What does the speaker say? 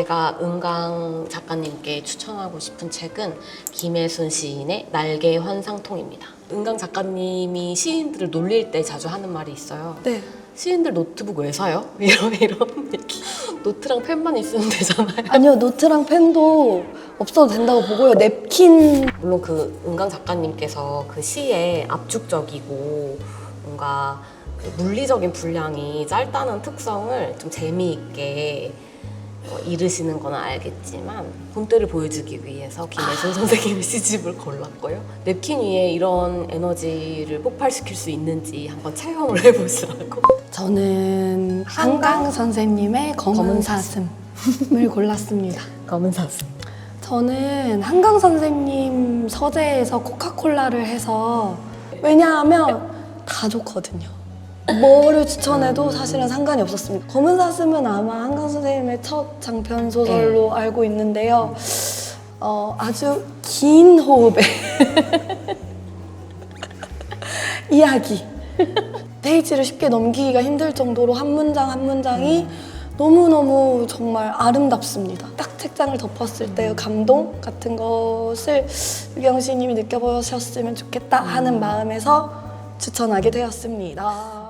제가 은강 작가님께 추천하고 싶은 책은 김혜순 시인의 날개 환상통입니다. 은강 작가님이 시인들을 놀릴 때 자주 하는 말이 있어요. 네. 시인들 노트북 왜 사요? 이런 이런 얘기. 노트랑 펜만 있으면 되잖아요. 아니요, 노트랑 펜도 없어도 된다고 보고요. 냅킨. 물론 그 은강 작가님께서 그 시에 압축적이고 뭔가 그 물리적인 분량이 짧다는 특성을 좀 재미있게 어, 이르시는 건 알겠지만 본때를 보여주기 위해서 김혜순 선생님의 시집을 골랐고요. 냅킨 위에 이런 에너지를 폭발시킬 수 있는지 한번 체험을 해보시라고. 저는 한강 선생님의 검은 검은 사슴을 골랐습니다. 검은 사슴. 저는 한강 선생님 서재에서 코카콜라를 해서 왜냐하면 다 좋거든요. 뭐를 추천해도 사실은 상관이 없었습니다. 검은 사슴은 아마 한강 선생님의 첫 장편 소설로 알고 있는데요. 어, 아주 긴 호흡의 이야기. 페이지를 쉽게 넘기기가 힘들 정도로 한 문장 한 문장이 너무너무 정말 아름답습니다. 딱 책장을 덮었을 때의 감동 같은 것을 유경 씨님이 느껴보셨으면 좋겠다 하는 마음에서 추천하게 되었습니다.